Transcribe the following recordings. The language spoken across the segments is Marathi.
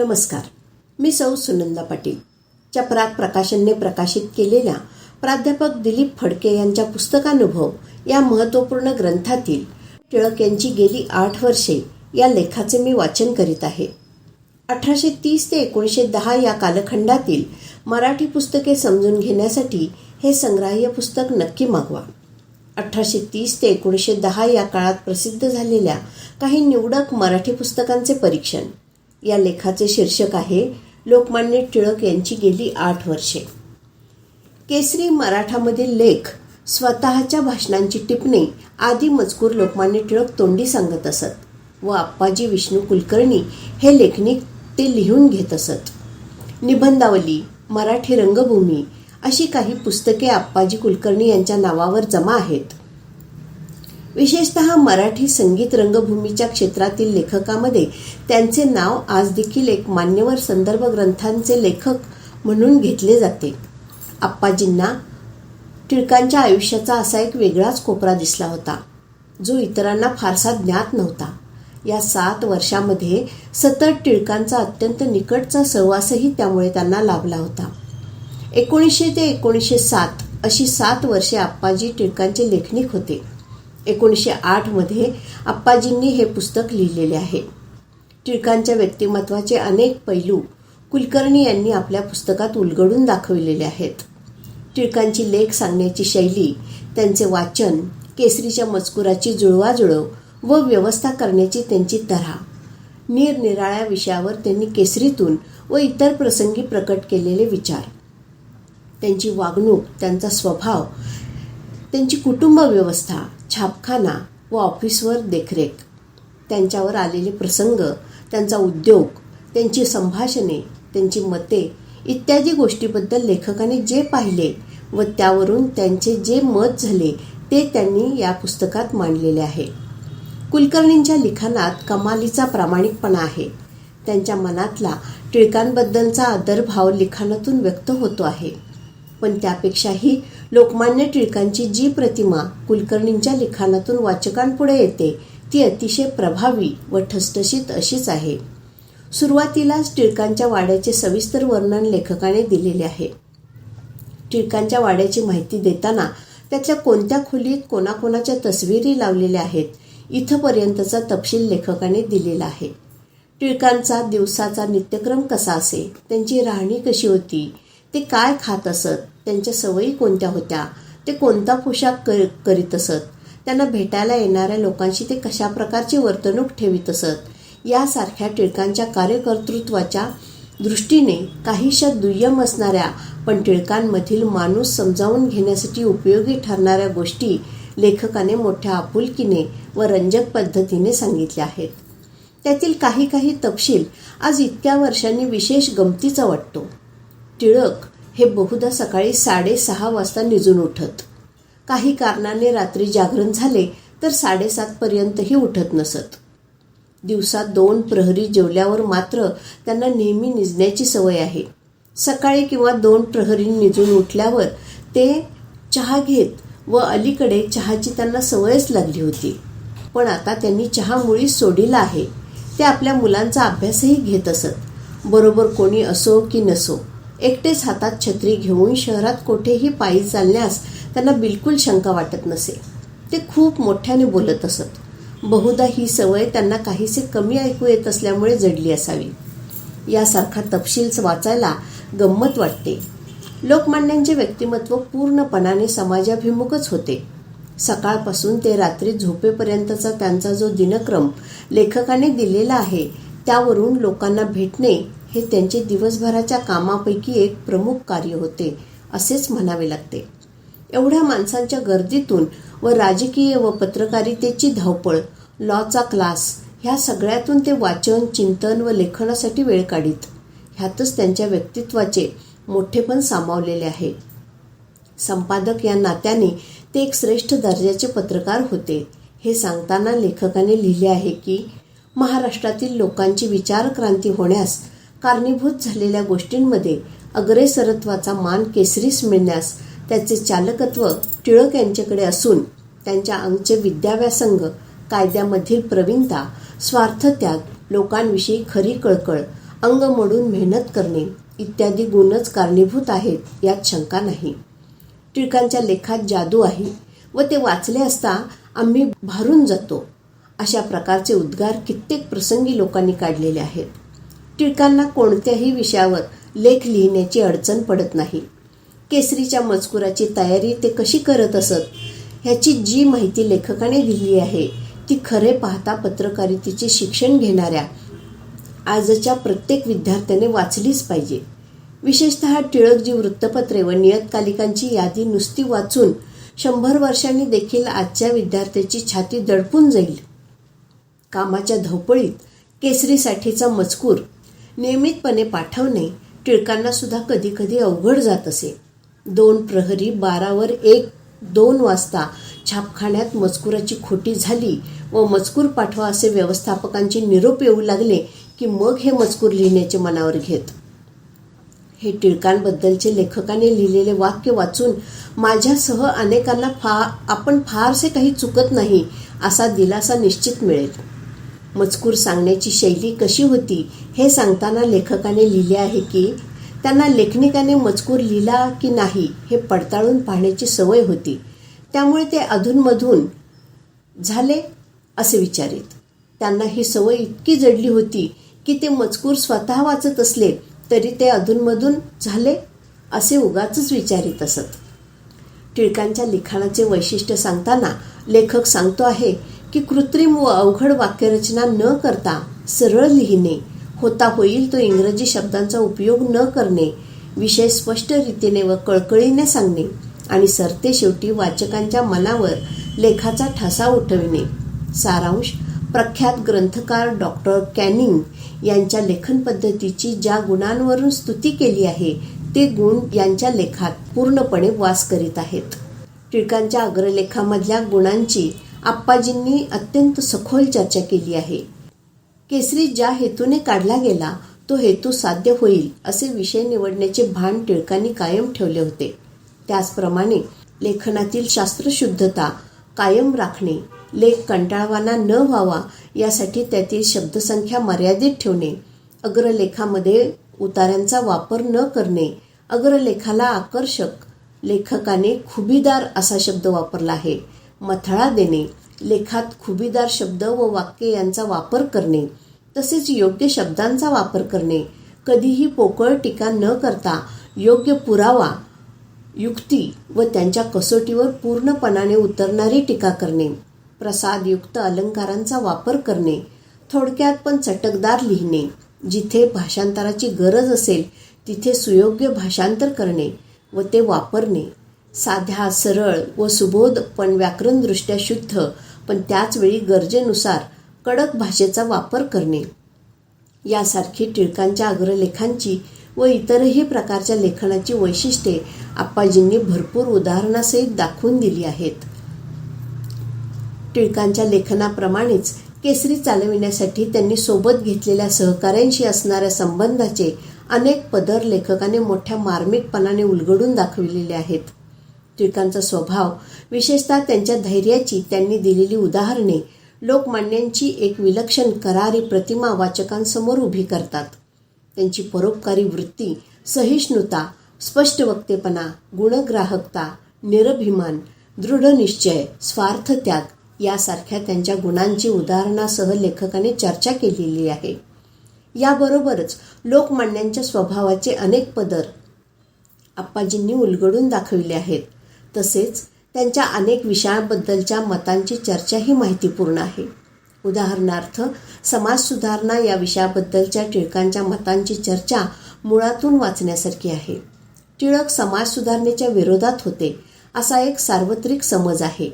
नमस्कार. मी सौ सुनंदा पाटील. प्राग प्रकाशनने प्रकाशित केलेल्या प्राध्यापक दिलीप फडके यांच्या पुस्तकानुभव या महत्त्वपूर्ण ग्रंथातील टिळक यांची गेली आठ वर्षे या लेखाचे मी वाचन करीत आहे. अठराशे तीस ते एकोणीसशे दहा या कालखंडातील मराठी पुस्तके समजून घेण्यासाठी हे संग्राह्य पुस्तक नक्की मागवा. अठराशे तीस ते एकोणीसशे दहा या काळात प्रसिद्ध झालेल्या काही निवडक मराठी पुस्तकांचे परीक्षण. या लेखाचे शीर्षक आहे लोकमान्य टिळक यांची गेली आठ वर्षे. केसरी मराठामधील लेख स्वतःच्या भाषणांची टिपणे आदी मजकूर लोकमान्य टिळक तोंडी सांगत असत. व आप्पाजी विष्णू कुलकर्णी हे लेखनिक ते लिहून घेत असत. निबंधावली मराठी रंगभूमी अशी काही पुस्तके आप्पाजी कुलकर्णी यांच्या नावावर जमा आहेत. विशेषतः मराठी संगीत रंगभूमीच्या क्षेत्रातील लेखकामध्ये त्यांचे नाव आज देखील एक मान्यवर संदर्भ ग्रंथांचे लेखक म्हणून घेतले जाते. आप्पाजींना टिळकांच्या आयुष्याचा असा एक वेगळाच कोपरा दिसला होता जो इतरांना फारसा ज्ञात नव्हता. या सात वर्षामध्ये सतत टिळकांचा अत्यंत निकटचा सहवासही त्यामुळे त्यांना लाभला होता. एकोणीसशे ते एकोणीसशे सात अशी सात वर्षे आप्पाजी टिळकांचे लेखनिक होते. एकोणीसशे आठमध्ये आप्पाजींनी हे पुस्तक लिहिलेले आहे. टिळकांच्या व्यक्तिमत्वाचे अनेक पैलू कुलकर्णी यांनी आपल्या पुस्तकात उलगडून दाखविलेले आहेत. टिळकांची लेख सांगण्याची शैली त्यांचे वाचन केसरीच्या मजकुराची जुळवाजुळव व व्यवस्था करण्याची त्यांची तऱ्हा निरनिराळ्या विषयावर त्यांनी केसरीतून व इतर प्रसंगी प्रकट केलेले विचार. त्यांची वागणूक त्यांचा स्वभाव त्यांची कुटुंब व्यवस्था छापखाना व ऑफिसवर देखरेख. त्यांच्यावर आलेले प्रसंग त्यांचा उद्योग त्यांची संभाषणे त्यांची मते इत्यादी गोष्टीबद्दल लेखकाने जे पाहिले व त्यावरून त्यांचे जे मत झाले ते त्यांनी या पुस्तकात मांडलेले आहे. कुलकर्णींच्या लिखाणात कमालीचा प्रामाणिकपणा आहे. त्यांच्या मनातला टिळकांबद्दलचा आदरभाव लिखाणातून व्यक्त होतो आहे. पण त्यापेक्षाही लोकमान्य टिळकांची जी प्रतिमा कुलकर्णींच्या लिखाणातून वाचकांपुढे येते ती अतिशय प्रभावी व ठसठशीत अशीच आहे. सुरुवातीलाच टिळकांच्या वाड्याचे सविस्तर वर्णन लेखकाने दिलेले आहे. टिळकांच्या वाड्याची माहिती देताना त्यातल्या कोणत्या खोलीत कोणाकोणाच्या तस्विरी लावलेल्या आहेत इथपर्यंतचा तपशील लेखकाने दिलेला आहे. टिळकांचा दिवसाचा नित्यक्रम कसा असे त्यांची राहणी कशी होती ते काय खात असत? त्यांच्या सवयी कोणत्या होत्या? ते कोणता पोशाख कर करीत असत? त्यांना भेटायला येणाऱ्या लोकांशी ते कशा प्रकारची वर्तणूक ठेवीत असत? यासारख्या टिळकांच्या कार्यकर्तृत्वाच्या दृष्टीने काहीशा दुय्यम असणाऱ्या पण टिळकांमधील माणूस समजावून घेण्यासाठी उपयोगी ठरणाऱ्या गोष्टी लेखकाने मोठ्या आपुलकीने व रंजक पद्धतीने सांगितल्या आहेत. त्यातील काही काही तपशील आज इतक्या वर्षांनी विशेष गमतीचा वाटतो. टिळक हे बहुधा सकाळी साडेसहा वाजता निजून उठत. काही कारणाने रात्री जागरण झाले तर साडेसातपर्यंतही उठत नसत. दिवसात दोन प्रहरी जेवल्यावर मात्र त्यांना नेहमी निजण्याची सवय आहे. सकाळी किंवा दोन प्रहरी निजून उठल्यावर ते चहा घेत व अलीकडे चहाची त्यांना सवयच लागली होती. पण आता त्यांनी चहा मुळीच सोडिला आहे. ते आपल्या मुलांचा अभ्यासही घेत असत. बरोबर कोणी असो की नसो एकटेच हातात छत्री घेऊन शहरात कोठेही पायी चालण्यास त्यांना बिलकुल शंका वाटत नसे. ते खूप मोठ्याने बोलत असत. बहुधा ही सवय त्यांना काहीसे कमी ऐकू येत असल्यामुळे जडली असावी. यासारखा तपशील वाचायला गंमत वाटते. लोकमान्यांचे व्यक्तिमत्व पूर्णपणाने समाजाभिमुखच होते. सकाळपासून ते रात्री झोपेपर्यंतचा त्यांचा जो दिनक्रम लेखकाने दिलेला आहे त्यावरून लोकांना भेटणे हे त्यांचे दिवसभराच्या कामापैकी एक प्रमुख कार्य होते असेच म्हणावे लागते. एवढ्या माणसांच्या गर्दीतून व राजकीय व पत्रकारितेची धावपळ लॉचा क्लास ह्या सगळ्यातून ते वाचन चिंतन व लेखनासाठी वेळ काढीत. ह्यातच त्यांच्या व्यक्तित्वाचे मोठेपण सामावलेले आहे. संपादक या नात्याने ते एक श्रेष्ठ दर्जाचे पत्रकार होते. हे सांगताना लेखकाने लिहिले आहे की महाराष्ट्रातील लोकांची विचारक्रांती होण्यास कारणीभूत झालेल्या गोष्टींमध्ये अग्रेसरत्वाचा मान केसरीस मिळण्यास त्याचे चालकत्व टिळक यांच्याकडे असून त्यांच्या अंगचे विद्याव्यासंग कायद्यामधील प्रवीणता स्वार्थत्याग लोकांविषयी खरी कळकळ अंग मोडून मेहनत करणे इत्यादी गुणच कारणीभूत आहेत यात शंका नाही. टिळकांच्या लेखात जादू आहे व ते वाचले असता आम्ही भारून जातो. अशा प्रकारचे उद्गार कित्येक प्रसंगी लोकांनी काढलेले आहेत. टिळकांना कोणत्याही विषयावर लेख लिहिण्याची अडचण पडत नाही. केसरीच्या मजकुराची तयारी ते कशी करत असत ह्याची जी माहिती लेखकाने दिली आहे ती खरे पाहता पत्रकारितेचे शिक्षण घेणाऱ्या आजच्या प्रत्येक विद्यार्थ्याने वाचलीच पाहिजे. विशेषतः टिळकजी वृत्तपत्रे व नियतकालिकांची यादी नुसती वाचून शंभर वर्षांनी देखील आजच्या विद्यार्थ्याची छाती दडपून जाईल. कामाच्या धावपळीत केसरीसाठीचा मजकूर नियमितपणे पाठवणे टिळकांना सुद्धा कधीकधी अवघड जात असे. दोन प्रहरी बारावर एक दोन वाजता छापखान्यात मजकुराची खोटी झाली व मजकूर पाठवा असे व्यवस्थापकांचे निरोप येऊ लागले की मग हे मजकूर लिहिण्याचे मनावर घेत. हे टिळकांबद्दलचे लेखकाने लिहिलेले वाक्य वाचून माझ्यासह अनेकांना फा आपण फारसे काही चुकत नाही असा दिलासा निश्चित मिळेल. मजकूर सांगण्याची शैली कशी होती हे सांगताना लेखकाने लिहिले आहे की त्यांना लेखनिकाने मजकूर लिहिला की नाही हे पडताळून पाहण्याची सवय होती. त्यामुळे ते अधूनमधून झाले असे विचारित. त्यांना ही सवय इतकी जडली होती की ते मजकूर स्वतः वाचत असले तरी ते अधूनमधून झाले असे उगाच विचारित असत. टिळकांच्या लिखाणाचे वैशिष्ट्य सांगताना लेखक सांगतो आहे की कृत्रिम व अवघड वाक्यरचना न करता सरळ लिहिणे होता होईल तो इंग्रजी शब्दांचा उपयोग न करणे विषय स्पष्ट रीतीने व कळकळीने सांगणे आणि सरते शेवटी वाचकांच्या मनावर लेखाचा ठसा उठविणे. सारांश प्रख्यात ग्रंथकार डॉक्टर कॅनिंग यांच्या लेखन पद्धतीची ज्या गुणांवरून स्तुती केली आहे ते गुण यांच्या लेखात पूर्णपणे वास करीत आहेत. टिळकांच्या अग्रलेखामधल्या गुणांची आप्पाजींनी अत्यंत सखोल चर्चा केली आहे. केसरी ज्या हेतूने काढला गेला तो हेतू साध्य होईल असे विषय निवडण्याचे भान टिळकांनी कायम ठेवले होते. त्याचप्रमाणे लेखनातील शास्त्रशुद्धता कायम राखणे लेख कंटाळवाना न व्हावा यासाठी त्यातील शब्दसंख्या मर्यादित ठेवणे अग्रलेखामध्ये उतार्यांचा वापर न करणे अग्रलेखाला आकर्षक लेखकाने खुबीदार असा शब्द वापरला आहे. मथळा देणे लेखात खुबीदार शब्द व वाक्य यांचा वापर करणे तसेच योग्य शब्दांचा वापर करणे. कधीही पोकळ टीका न करता योग्य पुरावा युक्ती व त्यांच्या कसोटीवर पूर्णपणाने उतरणारी टीका करणे. प्रसादयुक्त अलंकारांचा वापर करणे. थोडक्यात पण चटकदार लिहिणे. जिथे भाषांतराची गरज असेल तिथे सुयोग्य भाषांतर करणे व ते वापरणे. साध्या सरळ व सुबोध पण व्याकरणदृष्ट्या शुद्ध पण त्याचवेळी गरजेनुसार कडक भाषेचा वापर करणे. यासारखी टिळकांच्या अग्रलेखांची व इतरही प्रकारच्या लेखनाची वैशिष्ट्ये आप्पाजींनी भरपूर उदाहरणासहित दाखवून दिली आहेत. टिळकांच्या लेखनाप्रमाणेच केसरी चालविण्यासाठी त्यांनी सोबत घेतलेल्या सहकाऱ्यांशी असणाऱ्या संबंधाचे अनेक पदर लेखकाने मोठ्या मार्मिकपणाने उलगडून दाखविलेले आहेत. टिळकांचा स्वभाव विशेषतः त्यांच्या धैर्याची त्यांनी दिलेली उदाहरणे लोकमान्यांची एक विलक्षण करारी प्रतिमा वाचकांसमोर उभी करतात. त्यांची परोपकारी वृत्ती सहिष्णुता स्पष्ट वक्तेपणा गुणग्राहकता निरभिमान दृढ निश्चय स्वार्थ त्याग यासारख्या त्यांच्या गुणांची उदाहरणासह लेखकाने चर्चा केलेली आहे. याबरोबरच लोकमान्यांच्या स्वभावाचे अनेक पदर आप्पाजींनी उलगडून दाखविले आहेत. तसेच त्यांच्या अनेक विषयांबद्दलच्या मतांची चर्चाही माहितीपूर्ण आहे. उदाहरणार्थ समाज सुधारणा या विषयाबद्दलच्या टिळकांच्या मतांची चर्चा मुळातून वाचण्यासारखी आहे. टिळक समाज सुधारणेच्या विरोधात होते असा एक सार्वत्रिक समज आहे.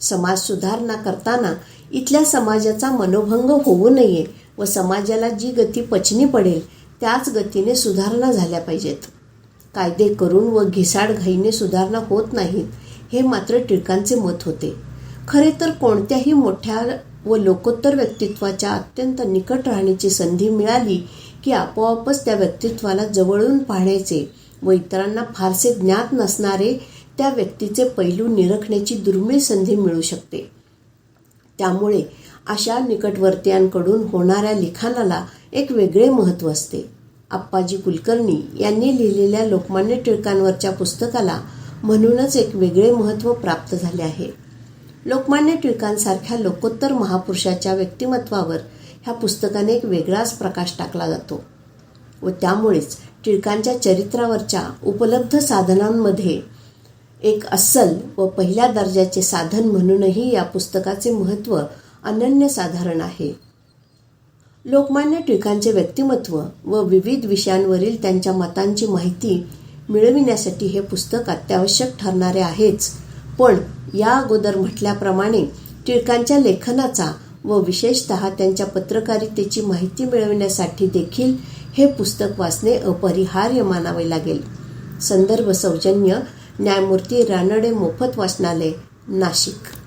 समाज सुधारणा करताना इथल्या समाजाचा मनोभंग होऊ नये व समाजाला जी गती पचनी पडेल त्याच गतीने सुधारणा झाल्या पाहिजेत. कायदे करून व घिसाडघाईने सुधारणा होत नाहीत हे मात्र टिळकांचे मत होते. खरे तर कोणत्याही मोठ्या व लोकोत्तर व्यक्तित्वाच्या अत्यंत निकट राहण्याची संधी मिळाली की आपोआपच त्या व्यक्तित्वाला जवळून पाहण्याचे व इतरांना फारसे ज्ञात नसणारे त्या व्यक्तीचे पैलू निरखण्याची दुर्मिळ संधी मिळू शकते. त्यामुळे अशा निकटवर्तीयांकडून होणाऱ्या लिखाणाला एक वेगळे महत्त्व असते. आप्पाजी कुलकर्णी यांनी लिहिलेल्या लोकमान्य टिळकांवरच्या पुस्तकाला म्हणूनच एक वेगळे महत्त्व प्राप्त झाले आहे. लोकमान्य टिळकांसारख्या लोकोत्तर महापुरुषाच्या व्यक्तिमत्वावर ह्या पुस्तकाने एक वेगळाच प्रकाश टाकला जातो व त्यामुळेच टिळकांच्या चरित्रावरच्या उपलब्ध साधनांमध्ये एक अस्सल व पहिल्या दर्जाचे साधन म्हणूनही या पुस्तकाचे महत्त्व अनन्यसाधारण आहे. लोकमान्य टिळकांचे व्यक्तिमत्व व विविध विषयांवरील त्यांच्या मतांची माहिती मिळविण्यासाठी हे पुस्तक अत्यावश्यक ठरणारे आहेच. पण या अगोदर म्हटल्याप्रमाणे टिळकांच्या लेखनाचा व विशेषतः त्यांच्या पत्रकारितेची माहिती मिळविण्यासाठी देखील हे पुस्तक वाचणे अपरिहार्य मानावे लागेल. संदर्भ सौजन्य न्यायमूर्ती रानडे मोफत वाचनालय नाशिक.